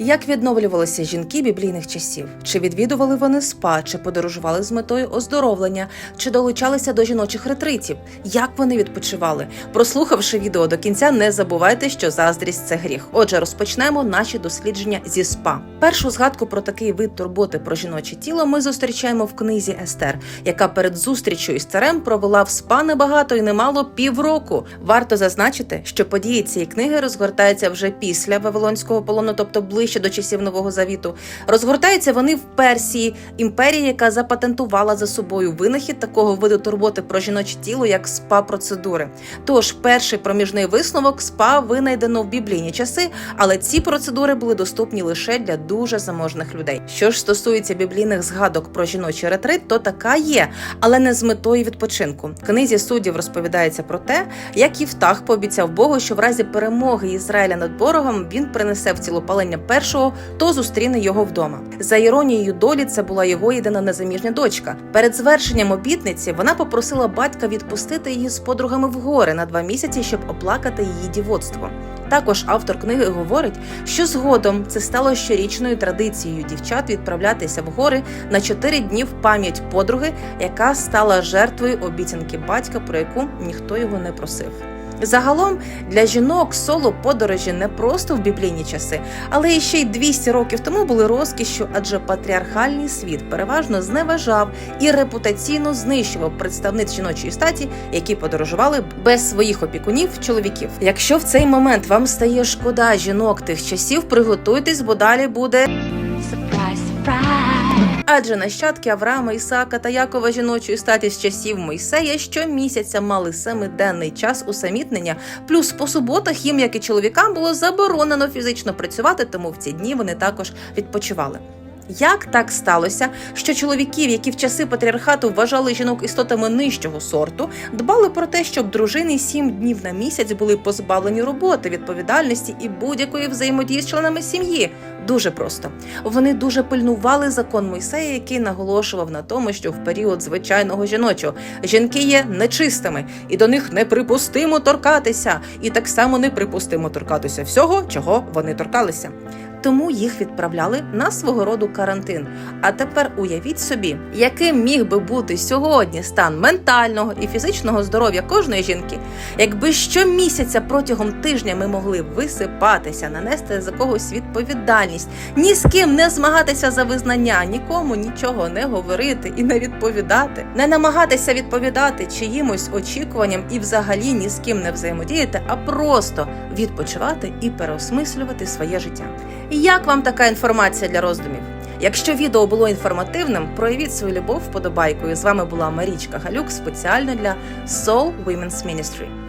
Як відновлювалися жінки біблійних часів? Чи відвідували вони спа, чи подорожували з метою оздоровлення, чи долучалися до жіночих ретритів? Як вони відпочивали? Прослухавши відео до кінця, не забувайте, що заздрість це гріх. Отже, розпочнемо наші дослідження зі спа. Першу згадку про такий вид турботи про жіноче тіло ми зустрічаємо в книзі Естер, яка перед зустрічю із царем провела в спа небагато і немало півроку. Варто зазначити, що події цієї книги розгортаються вже після Вавилонського полону, тобто ближче до часів Нового Завіту. Розгортаються вони в Персії, імперії, яка запатентувала за собою винахід такого виду турботи про жіноче тіло, як спа процедури. Тож перший проміжний висновок спа винайдено в біблійні часи, але ці процедури були доступні лише для дуже заможних людей. Що ж стосується біблійних згадок про жіночий ретрит, то така є, але не з метою відпочинку. В книзі суддів розповідається про те, як Євтах пообіцяв Богу, що в разі перемоги Ізраїля над ворогом він принесе в цілопалення першого, то зустріне його вдома. За іронією долі, це була його єдина незаміжня дочка. Перед звершенням обітниці вона попросила батька відпустити її з подругами в гори на два місяці, щоб оплакати її дівоцтво. Також автор книги говорить, що згодом це стало щорічною традицією дівчат відправлятися в гори на чотири дні в пам'ять подруги, яка стала жертвою обіцянки батька, про яку ніхто його не просив. Загалом для жінок соло подорожі не просто в біблійні часи, але і ще й 200 років тому були розкішю, адже патріархальний світ переважно зневажав і репутаційно знищував представниць жіночої статі, які подорожували без своїх опікунів чоловіків. Якщо в цей момент вам стає шкода жінок тих часів, приготуйтесь, бо далі буде. Адже нащадки Авраама, Ісаака та Якова жіночої статі з часів Мойсея щомісяця мали семиденний час усамітнення. Плюс по суботах їм, як і чоловікам, було заборонено фізично працювати, тому в ці дні вони також відпочивали. Як так сталося, що чоловіків, які в часи патріархату вважали жінок істотами нижчого сорту, дбали про те, щоб дружини сім днів на місяць були позбавлені роботи, відповідальності і будь-якої взаємодії з членами сім'ї? Дуже просто вони дуже пильнували закон Мойсея, який наголошував на тому, що в період звичайного жіночого жінки є нечистими, і до них неприпустимо торкатися, і так само неприпустимо торкатися всього, чого вони торкалися. Тому їх відправляли на свого роду карантин. А тепер уявіть собі, яким міг би бути сьогодні стан ментального і фізичного здоров'я кожної жінки, якби щомісяця протягом тижня ми могли висипатися, нанести за когось відповідальність, ні з ким не змагатися за визнання, нікому нічого не говорити і не відповідати, не намагатися відповідати чиїмось очікуванням і взагалі ні з ким не взаємодіяти, а просто відпочивати і переосмислювати своє життя. Як вам така інформація для роздумів? Якщо відео було інформативним, проявіть свою любов вподобайкою. З вами була Марічка Галюк спеціально для Soul Women's Ministry.